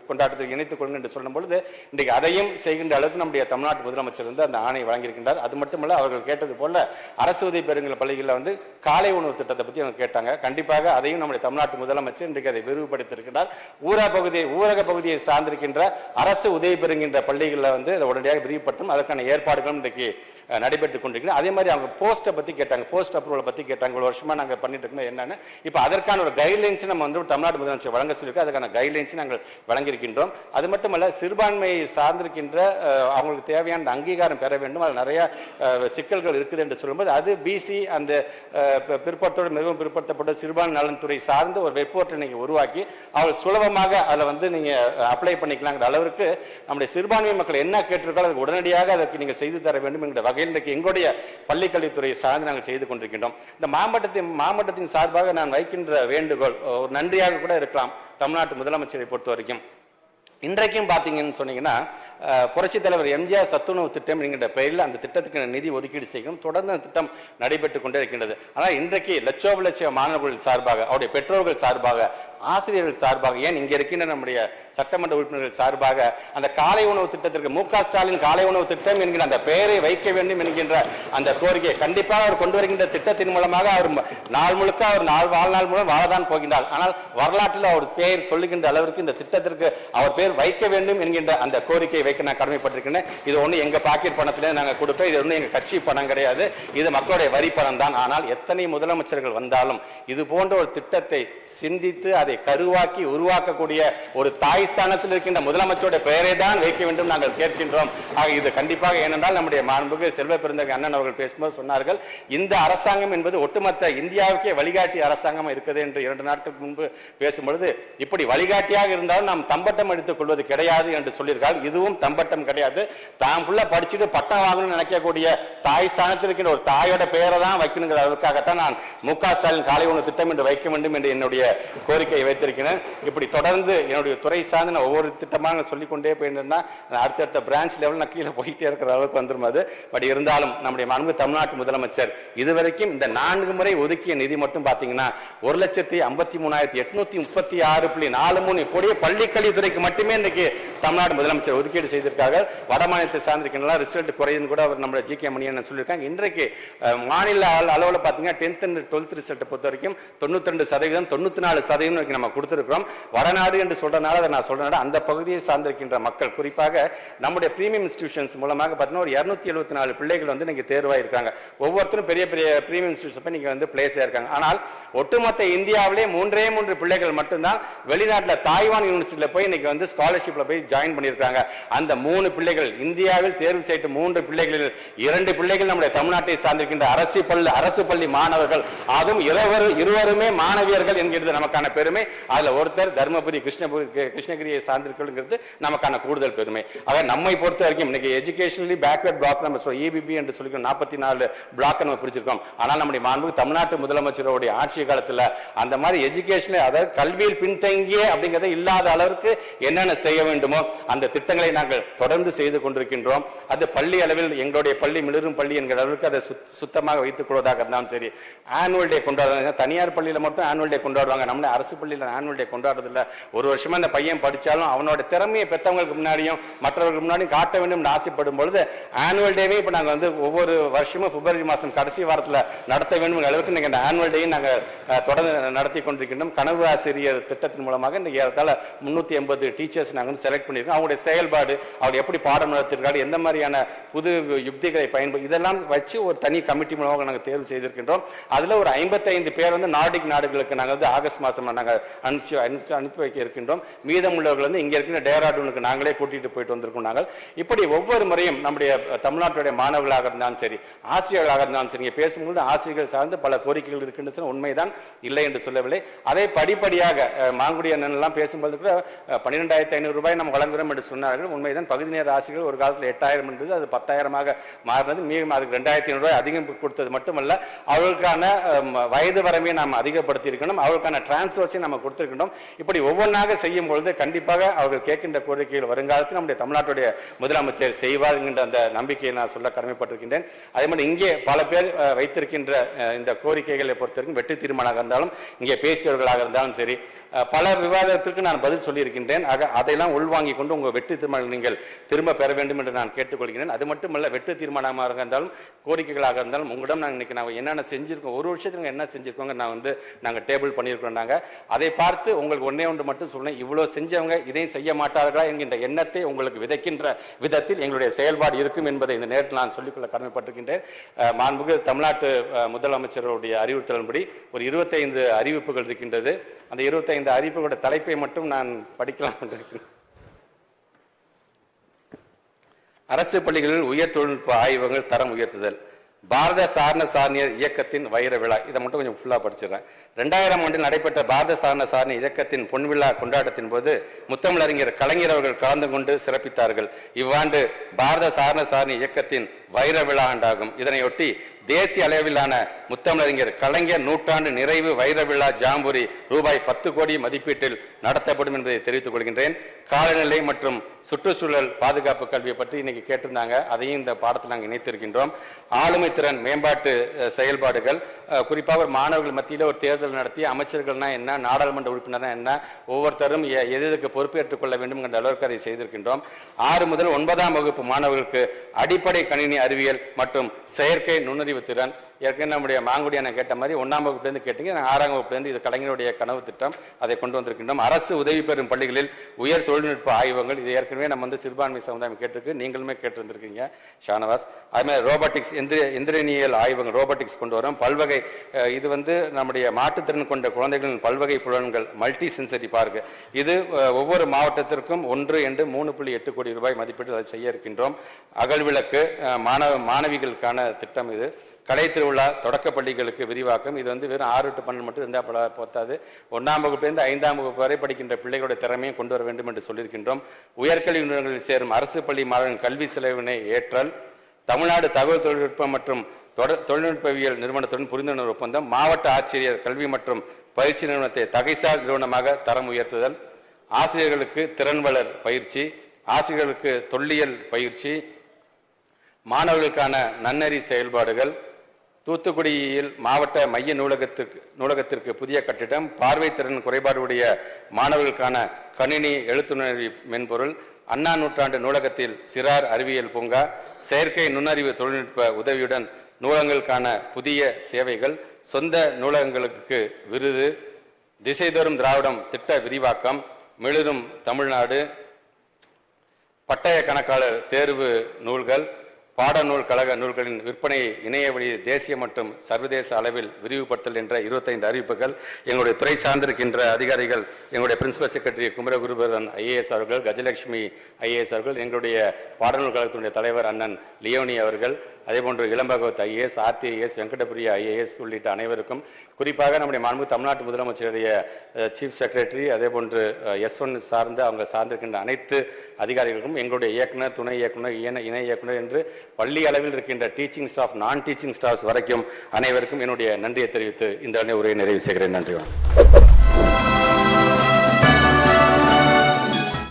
கொண்டாட்டத்தில் இணைத்துக் கொள்ளுங்கள் என்று சொல்லும் பொழுது இன்றைக்கு அதையும் செய்கின்ற அளவுக்கு நம்முடைய தமிழ்நாட்டு முதலமைச்சர் வந்து அந்த ஆணை வழங்கியிருக்கின்றார். அது மட்டுமல்ல அவர்கள் கேட்டது போல அரசு உதவி பெறுங்கள் பள்ளிகளில் வந்து காலை உணவு திட்டத்தை பற்றி அவங்க கேட்டாங்க. கண்டிப்பாக அதையும் நம்முடைய தமிழ்நாட்டு முதலமைச்சர் இன்றைக்கு அதை விரிவுபடுத்தியிருக்கிறார். ஊரக பகுதி ஊரக பகுதியை சார்ந்திருக்கின்ற அரசு உதவி பெறுகின்ற பள்ளிகளில் வந்து அதை உடனடியாக விரிவுபடுத்தும் அதற்கான ஏற்பாடுகளும் இன்றைக்கு நடைபெற்று நடைபெற்றுக் கொண்டிருக்கிறது அதே மாதிரி அவங்க போஸ்ட்டை பற்றி கேட்டாங்க. போஸ்ட் அப்ரூவலை பற்றி கேட்டாங்க. ஒரு வருஷமாக நாங்கள் பண்ணிட்டு இருக்கோம் என்னென்னு இப்போ அதற்கான ஒரு கைட்லைன்ஸ் நம்ம வந்து தமிழ்நாடு முதலமைச்சர் வழங்க சொல்லியிருக்கோம் அதுக்கான கைட்லைன்ஸ் நாங்கள் வழங்கியிருக்கின்றோம். அது மட்டுமல்ல சிறுபான்மையை சார்ந்திருக்கின்ற அவங்களுக்கு தேவையான அந்த அங்கீகாரம் பெற வேண்டும். அது நிறைய சிக்கல்கள் இருக்குது என்று சொல்லும்போது அது பிசி அந்த பிற்படுத்தோடு மிகவும் பிற்படுத்தப்பட்ட சிறுபான்மை நலன்துறை சார்ந்த ஒரு வெப்போர்ட்டை நீங்கள் உருவாக்கி அவர்கள் சுலபமாக அதில் வந்து நீங்கள் அப்ளை பண்ணிக்கலாங்கிற அளவிற்கு நம்முடைய சிறுபான்மை மக்கள் என்ன கேட்டிருக்காலும் அதுக்கு உடனடியாக அதற்கு நீங்கள் செய்து தர வேண்டும் என்கிற வகையில் இன்றைக்கு எங்களுடைய பள்ளிக்கல்வித்துறை சார்ந்து நாங்கள் செய்து கொண்டிருக்கின்றோம். இந்த மாவட்டத்தின் மாவட்டத்தின் சார்பாக நான் வைக்கின்ற வேண்டுகோள் ஒரு நன்றியாக கூட இருக்கலாம் தமிழ்நாட்டு முதலமைச்சரை பொறுத்த வரைக்கும் இன்றைக்கும் பார்த்தீங்கன்னு சொன்னீங்கன்னா புரட்சித் தலைவர் எம்ஜிஆர் சத்துணவு திட்டம் என்கின்ற பெயரில் அந்த திட்டத்துக்கு நிதி ஒதுக்கீடு செய்யணும் தொடர்ந்து அந்த திட்டம் நடைபெற்றுக் கொண்டே இருக்கின்றது. ஆனால் இன்றைக்கு லட்சோப லட்ச மாணவர்கள் சார்பாக அவருடைய பெற்றோர்கள் சார்பாக ஆசிரியர்கள் சார்பாக ஏன் இங்கே இருக்கின்ற நம்முடைய சட்டமன்ற உறுப்பினர்கள் சார்பாக அந்த காலை உணவு திட்டத்திற்கு மு ஸ்டாலின் காலை உணவு திட்டம் என்கிற அந்த பெயரை வைக்க வேண்டும் என்கின்ற அந்த கோரிக்கையை கண்டிப்பாக அவர் கொண்டு வருகின்ற திட்டத்தின் மூலமாக அவர் நாள் முழுக்க அவர் நாள் வாழ்நாள் மூலம் வாழதான் போகின்றார். ஆனால் வரலாற்றில் அவர் பெயர் சொல்லுகின்ற அளவிற்கு இந்த திட்டத்திற்கு அவர் பெயர் வைக்க வேண்டும் என்கின்ற அந்த கோரிக்கையை வைக்க நான் கடமைப்பட்டிருக்கிறேன். இது ஒன்று எங்க பாக்கெட் பணத்தில் நாங்கள் கொடுப்போம் இது ஒண்ணு எங்க கட்சி பணம் கிடையாது. இது மக்களுடைய வரி பணம் தான். ஆனால் எத்தனை முதலமைச்சர்கள் வந்தாலும் இது போன்ற ஒரு திட்டத்தை சிந்தித்து அதை கருவாக்கி உருவாக்கக்கூடிய ஒரு தாய் ஸ்தானத்தில் இருக்கின்ற முதலமைச்சருடைய பெயரை தான் வைக்க வேண்டும் நாங்கள் கேட்கின்றோம். ஆக இது கண்டிப்பாக ஏனென்றால் நம்முடைய மாண்புக்கு செல்வ பெருந்தகை அண்ணன் அவர்கள் பேசும்போது சொன்னார்கள் இந்த அரசாங்கம் என்பது ஒட்டுமொத்த இந்தியாவுக்கே வழிகாட்டி அரசாங்கம் இருக்குது என்று இரண்டு நாட்களுக்கு முன்பு பேசும்பொழுது இப்படி வழிகாட்டியாக இருந்தாலும் நாம் தம்பட்டம் எடுத்து கொள்வது கிடையாது என்று சொல்லியிருக்காள் இதுவும் தம்பட்டம் கிடையாது. தான் புள்ள படிச்சுட்டு பட்டம் வாங்கணும்னு நினைக்கக்கூடிய தாய் ஸ்தானத்தில் இருக்கின்ற ஒரு தாயோட பெயரை தான் வைக்கணுங்கிற அளவுக்காகத்தான் நான் மு க ஸ்டாலின் காலை உணவு திட்டம் என்று வைக்க வேண்டும் என்று என்னுடைய கோரிக்கையை வைத்திருக்கிறேன். இப்படி தொடர்ந்து என்னுடைய துறை சார்ந்து நான் ஒவ்வொரு திட்டமாக சொல்லிக்கொண்டே போயிருந்தேன்னா அடுத்தடுத்த பிரான்ச் லெவலில் நான் கீழே போயிட்டே இருக்கிற அளவுக்கு வந்துடும் அது. பட் இருந்தாலும் நம்முடைய மாண்பு தமிழ்நாட்டு முதலமைச்சர் இதுவரைக்கும் இந்த நான்கு முறை ஒதுக்கிய நிதி மட்டும் பாத்தீங்கன்னா ஒரு லட்சத்தி ஐம்பத்தி மூணாயிரத்தி எட்நூத்தி முப்பத்தி ஆறு புள்ளி நாலு மூணு கோடியே பள்ளிக்கல்வித்துறைக்கு மட்டுமே மட்டுமே இன்னைக்கு தமிழ்நாடு முதலமைச்சர் ஒதுக்கீடு செய்திருக்காங்க. வட மாநிலத்தை சார்ந்திருக்கிறனால ரிசல்ட் குறையுதுன்னு கூட அவர் நம்ம ஜி கே மணியன் சொல்லியிருக்காங்க. இன்றைக்கு மாநில அளவில் அளவுல டென்த் அண்ட் டுவெல்த் ரிசல்ட்டை பொறுத்த வரைக்கும் தொண்ணூத்தி ரெண்டு சதவீதம் தொண்ணூத்தி நாலு சதவீதம் நம்ம கொடுத்துருக்கிறோம். வடநாடு என்று சொல்றதுனால அதை நான் சொல்றேன் அந்த பகுதியை சார்ந்திருக்கின்ற மக்கள் குறிப்பாக நம்முடைய பிரீமியம் இன்ஸ்டியூஷன்ஸ் மூலமாக பார்த்தீங்கன்னா ஒரு இரநூத்தி எழுபத்தி நாலு பிள்ளைகள் வந்து இன்னைக்கு தேர்வாயிருக்காங்க ஒவ்வொருத்தரும் பெரிய பெரிய பிரீமியம் இன்ஸ்டியூஷன் போய் வந்து பிளேஸ் ஆயிருக்காங்க ஆனால் ஒட்டுமொத்த இந்தியாவிலே மூன்றே மூன்று பிள்ளைகள் மட்டும்தான் வெளிநாட்டில் தாய்வான் யூனிவர்சிட்டியில் போய் இன்னைக்கு வந்து ஸ்காலர்ஷிப்ல போய் ஜாயின் பண்ணியிருக்காங்க அந்த மூணு பிள்ளைகள் இந்தியாவில் தேர்வு செய்யப்பட்ட மூன்று பிள்ளைகளில் இரண்டு பிள்ளைகள் நம்முடைய தமிழ்நாட்டை சார்ந்திருக்கின்ற அரசு பள்ளி அரசு பள்ளி மாணவர்கள். அதுவும் இருவர் இருவருமே மாணவியர்கள் என்கிறது நமக்கான பெருமை. அதில் ஒருத்தர் தருமபுரி கிருஷ்ணபுரி கிருஷ்ணகிரியை சார்ந்திருக்கிறது நமக்கான கூடுதல் பெருமை. ஆக நம்மை பொறுத்த வரைக்கும் இன்னைக்கு எஜுகேஷனலி பேக்வர்ட் பிளாக் நம்ம சொல்ல இபிபி என்று சொல்லி நாற்பத்தி நாலு பிளாக் நம்ம பிரிச்சிருக்கோம். ஆனால் நம்முடைய மாண்பு தமிழ்நாட்டு முதலமைச்சருடைய ஆட்சி காலத்தில் அந்த மாதிரி எஜுகேஷன் அதாவது கல்வியில் பின்தங்கிய அப்படிங்கறது இல்லாத அளவுக்கு என்னென்ன செய்ய வேண்டுமோ அந்த திட்டங்களை நாங்கள் தொடர்ந்து செய்து கொண்டிருக்கின்றோம். அது பள்ளி அளவில் எங்களுடைய பள்ளி மிளிரும் பள்ளி என்கிற அளவுக்கு அதை சுத்- சுத்தமாக வைத்துக் கொள்வதாக இருந்தாலும் சரி ஆனுவல் டே கொண்டாடுறாங்க தனியார் பள்ளியில் மட்டும் ஆனுவல் டே கொண்டாடுவாங்க. நம்மளே அரசு பள்ளியில் ஆனுவல் டே கொண்டாடுறதில்ல. ஒரு வருஷமா அந்த பையன் படித்தாலும் அவனோட திறமையை பெற்றவங்களுக்கு முன்னாடியும் மற்றவர்களுக்கு முன்னாடியும் காட்ட வேண்டும் என்று ஆசைப்படும் பொழுது ஆனுவல் டேவே இப்போ நாங்கள் வந்து ஒவ்வொரு வருஷமும் பிப்ரவரி மாதம் கடைசி வாரத்தில் நடத்த வேண்டும் அளவுக்கு நீங்க இந்த ஆனுவல் டேயும் நாங்கள் தொடர்ந்து நடத்தி கொண்டிருக்கின்றோம். கனவு ஆசிரியர் திட்டத்தின் மூலமாக இன்னைக்கு ஏறத்தாழ முன்னூத்தி எண்பது டீச்சர்ஸ் நாங்கள் வந்து செலக்ட் பண்ணியிருக்கோம். அவங்களுடைய செயல்பாடு அவர் எப்படி பாடம் நடத்திருக்காரு எந்த மாதிரியான புது யுக்திகளை பயன்படு இதெல்லாம் வச்சு ஒரு தனி கமிட்டி மூலமாக நாங்கள் தேர்வு செய்திருக்கின்றோம். அதில் ஒரு ஐம்பத்தைந்து பேர் வந்து நார்டிக் நாடுகளுக்கு நாங்கள் வந்து ஆகஸ்ட் மாதம் நாங்கள் அனுப்பிச்சு அனுப்பி அனுப்பி வைக்க இருக்கின்றோம் மீதமுள்ளவர்கள் வந்து இங்கே இருக்கிற டேராடூனுக்கு நாங்களே கூட்டிட்டு போயிட்டு வந்திருக்கோம் நாங்கள். இப்படி ஒவ்வொரு முறையும் நம்முடைய தமிழ்நாட்டுடைய மாணவர்களாக இருந்தாலும் சரி ஆசிரியர்களாக இருந்தாலும் சரி இங்க பேசும்போது ஆசிரியர்கள் சார்ந்து பல கோரிக்கைகள் இருக்கின்றது உண்மைதான் இல்லை என்று சொல்லவில்லை. அதை படிப்படியாக மாங்குடி அண்ணன் எல்லாம் பேசும்போது கூட ஏழாயிரத்தி ஐநூறு ரூபாய் நம்ம வழங்குகிறோம் என்று சொன்னார்கள். உண்மைதான் பகுதி நேர ஆசிரியர்கள் ஒரு காலத்தில் எட்டாயிரம் இருந்தது அது பத்தாயிரமாக மாறினது. மீண்டும் அதுக்கு ரெண்டாயிரத்தி ஐநூறு ரூபாய் அதிகம் கொடுத்தது மட்டுமல்ல அவர்களுக்கான வயது வரமையை நாம் அதிகப்படுத்தி இருக்கணும் அவர்களுக்கான டிரான்ஸ்ஃபர்ஸையும் நம்ம கொடுத்திருக்கின்றோம். இப்படி ஒவ்வொன்றாக செய்யும் பொழுது கண்டிப்பாக அவர்கள் கேட்கின்ற கோரிக்கைகள் வருங்காலத்தில் நம்முடைய தமிழ்நாட்டுடைய முதலமைச்சர் செய்வார் என்கின்ற அந்த நம்பிக்கையை நான் சொல்ல கடமைப்பட்டிருக்கின்றேன். அதே மாதிரி இங்கே பல பேர் வைத்திருக்கின்ற இந்த கோரிக்கைகளை பொறுத்தவரைக்கும் வெற்றி தீர்மானமாக இருந்தாலும் இங்கே பேசியவர்களாக இருந்தாலும் சரி பல விவாதத்திற்கு நான் பதில் சொல்லியிருக்கின்றேன். ஆக அதையெல்லாம் உள்வாங்கிக் கொண்டு உங்கள் வெற்றி தீர்மானம் நீங்கள் திரும்ப பெற வேண்டும் என்று நான் கேட்டுக்கொள்கிறேன். அது மட்டுமல்ல வெற்றி தீர்மானமாக இருந்தாலும் கோரிக்கைகளாக இருந்தாலும் உங்களிடம் நாங்கள் இன்னைக்கு நாங்கள் என்னென்ன செஞ்சுருக்கோம் ஒரு வருஷத்துக்கு என்ன செஞ்சுருக்கோங்க நான் வந்து நாங்கள் டேபிள் பண்ணியிருக்கிறோம் நாங்கள் அதை பார்த்து உங்களுக்கு ஒன்றே ஒன்று மட்டும் சொல்றேன். இவ்வளோ செஞ்சவங்க இதையும் செய்ய மாட்டார்களா என்கின்ற எண்ணத்தை உங்களுக்கு விதைக்கின்ற விதத்தில் எங்களுடைய செயல்பாடு இருக்கும் என்பதை இந்த நேரத்தில் நான் சொல்லிக்கொள்ள கடமைப்பட்டிருக்கின்றேன். அஹ், மாண்புமிகு தமிழ்நாட்டு முதலமைச்சருடைய அறிவுறுத்தலின்படி ஒரு இருபத்தைந்து அறிவிப்புகள் இருக்கின்றது. அந்த இருபத்தைந்து இந்த அறிவிப்போட தலைப்பை மட்டும் நான் படிக்கலாம் என்று அரசு பள்ளிகளில் உயர் தொழில்நுட்ப ஆய்வகங்கள் தரம் உயர்த்துதல் பாரத சாரண சாரணியர் இயக்கத்தின் வைர விழா இதை மட்டும் கொஞ்சம் ஃபுல்லாக படிச்சிடறேன். ரெண்டாயிரம் ஆண்டில் நடைபெற்ற பாரத சாரண சாரணி இயக்கத்தின் பொன்விழா கொண்டாட்டத்தின் போது முத்தமிழறிஞர் கலைஞர் அவர்கள் கலந்து கொண்டு சிறப்பித்தார்கள். இவ்வாண்டு பாரத சாரண சாரணி இயக்கத்தின் வைர விழா ஆண்டாகும். இதனையொட்டி தேசிய அளவிலான முத்தமிழறிஞர் கலைஞர் நூற்றாண்டு நிறைவு வைர விழா ஜாம்புரி ரூபாய் பத்து கோடி மதிப்பீட்டில் நடத்தப்படும் என்பதை தெரிவித்துக் கொள்கின்றேன். காலநிலை மற்றும் சுற்றுச்சூழல் பாதுகாப்பு கல்வியை பற்றி இன்னைக்கு கேட்டிருந்தாங்க. அதையும் இந்த பாடத்தில் நாங்கள் இணைத்திருக்கின்றோம். ஆளுமை திறன் மேம்பாட்டு செயல்பாடுகள் குறிப்பாக ஒரு மாணவர்கள் மத்தியில் ஒரு தேர்தல் நடத்தி அமைச்சர்கள்னா என்ன நாடாளுமன்ற உறுப்பினர்னா என்ன ஒவ்வொருத்தரும் எ- எது எதுக்கு பொறுப்பேற்றுக் கொள்ள வேண்டும் என்ற அளவிற்கு அதை செய்திருக்கின்றோம். ஆறு முதல் ஒன்பதாம் வகுப்பு மாணவர்களுக்கு அடிப்படை கணினி அறிவியல் மற்றும் செயற்கை நுண்ணறிவு திறன் ஏற்கனவே நம்முடைய மாங்குடியான கேட்ட மாதிரி ஒன்றாம் வகுப்புலேருந்து கேட்டீங்க. நான் ஆறாம் வகுப்புலேருந்து இது கலைஞருடைய கனவு திட்டம் அதை கொண்டு வந்திருக்கின்றோம். அரசு உதவி பெறும் பள்ளிகளில் உயர் தொழில்நுட்ப ஆய்வகங்கள் இது ஏற்கனவே நம்ம வந்து சிறுபான்மை சமுதாயம் கேட்டிருக்கு நீங்களுமே கேட்டிருந்திருக்கீங்க ஷானவாஸ். அதுமாதிரி ரோபோட்டிக்ஸ் எந்திர எந்திரனியல் ஆய்வகம் ரோபோட்டிக்ஸ் கொண்டு வரோம். பல்வகை இது வந்து நம்முடைய மாற்றுத்திறன் கொண்ட குழந்தைகளின் பல்வகை புலன்கள் மல்டி சென்சரி பார்க் இது ஒவ்வொரு மாவட்டத்திற்கும் ஒன்று என்று மூணு புள்ளி எட்டு கோடி ரூபாய் மதிப்பீட்டில் அதை செய்ய இருக்கின்றோம். அகல்விளக்கு மாணவ மாணவிகளுக்கான திட்டம் இது. கடை திருவிழா தொடக்க பள்ளிகளுக்கு விரிவாக்கம். இது வந்து வெறும் ஆறு டு பன்னெண்டு மட்டும் இருந்தால் பல போத்தாது. ஒன்றாம் வகுப்பிலிருந்து ஐந்தாம் வகுப்பு வரை படிக்கின்ற பிள்ளைகளுடைய திறமையும் கொண்டு வர வேண்டும் என்று சொல்லியிருக்கின்றோம். உயர்கல்வி நிறுவனங்களில் சேரும் அரசு பள்ளி மாணவர்கள் கல்வி செலவினை ஏற்றல். தமிழ்நாடு தகவல் தொழில்நுட்பம் மற்றும் தொட- தொழில்நுட்பவியல் நிறுவனத்துடன் புரிந்துணர்வு ஒப்பந்தம். மாவட்ட ஆசிரியர் கல்வி மற்றும் பயிற்சி நிறுவனத்தை தகைசார் நிறுவனமாக தரம் உயர்த்துதல். ஆசிரியர்களுக்கு திறன் வளர் பயிற்சி. ஆசிரியர்களுக்கு தொல்லியல் பயிற்சி. மாணவர்களுக்கான நன்னெறி செயல்பாடுகள். தூத்துக்குடியில் மாவட்ட மைய நூலகத்திற்கு நூலகத்திற்கு புதிய கட்டிடம் பார்வை திறன் குறைபாடுடைய மாணவர்களுக்கான கணினி எழுத்துணர்வு மென்பொருள் அண்ணா நூற்றாண்டு நூலகத்தில் சிறார் அறிவியல் பூங்கா செயற்கை நுண்ணறிவு தொழில்நுட்ப உதவியுடன் நூலகங்களுக்கான புதிய சேவைகள் சொந்த நூலகங்களுக்கு விருது திசைதோறும் திராவிடம் திட்ட விரிவாக்கம் மெழுதும் தமிழ்நாடு பட்டய கணக்காளர் தேர்வு நூல்கள் பாடநூல் கழக நூல்களின் விற்பனையை இணைய வழியில் தேசிய மற்றும் சர்வதேச அளவில் விரிவுபடுத்தல் என்ற இருபத்தைந்து அறிவிப்புகள் எங்களுடைய துறை சார்ந்திருக்கின்ற அதிகாரிகள் எங்களுடைய பிரின்சிபல் செக்ரட்டரி குமரகுருபரன் ஐஏஎஸ் அவர்கள் கஜலட்சுமி ஐஏஎஸ் அவர்கள் எங்களுடைய பாடநூல் கழகத்தினுடைய தலைவர் அண்ணன் லியோனி அவர்கள் அதேபோன்று இளம்பகவத் ஐஏஎஸ் ஆர்டிஐஎஸ் வெங்கடபிரியா ஐஏஎஸ் உள்ளிட்ட அனைவருக்கும் குறிப்பாக நம்முடைய மாண்பு தமிழ்நாட்டு முதலமைச்சருடைய சீஃப் செக்ரட்டரி அதேபோன்று எஸ் ஒன் சார்ந்த அவங்க சார்ந்திருக்கின்ற அனைத்து அதிகாரிகளுக்கும் எங்களுடைய இயக்குனர் துணை இயக்குனர் இணை இணை இயக்குனர் என்று பள்ளி அளவில் இருக்கின்ற teaching staff non teaching staffs வரைக்கும் அனைவருக்கும் என்னுடைய நன்றியை தெரிவித்து இந்த உரையை நிறைவு செய்கிறேன். நன்றி வணக்கம்.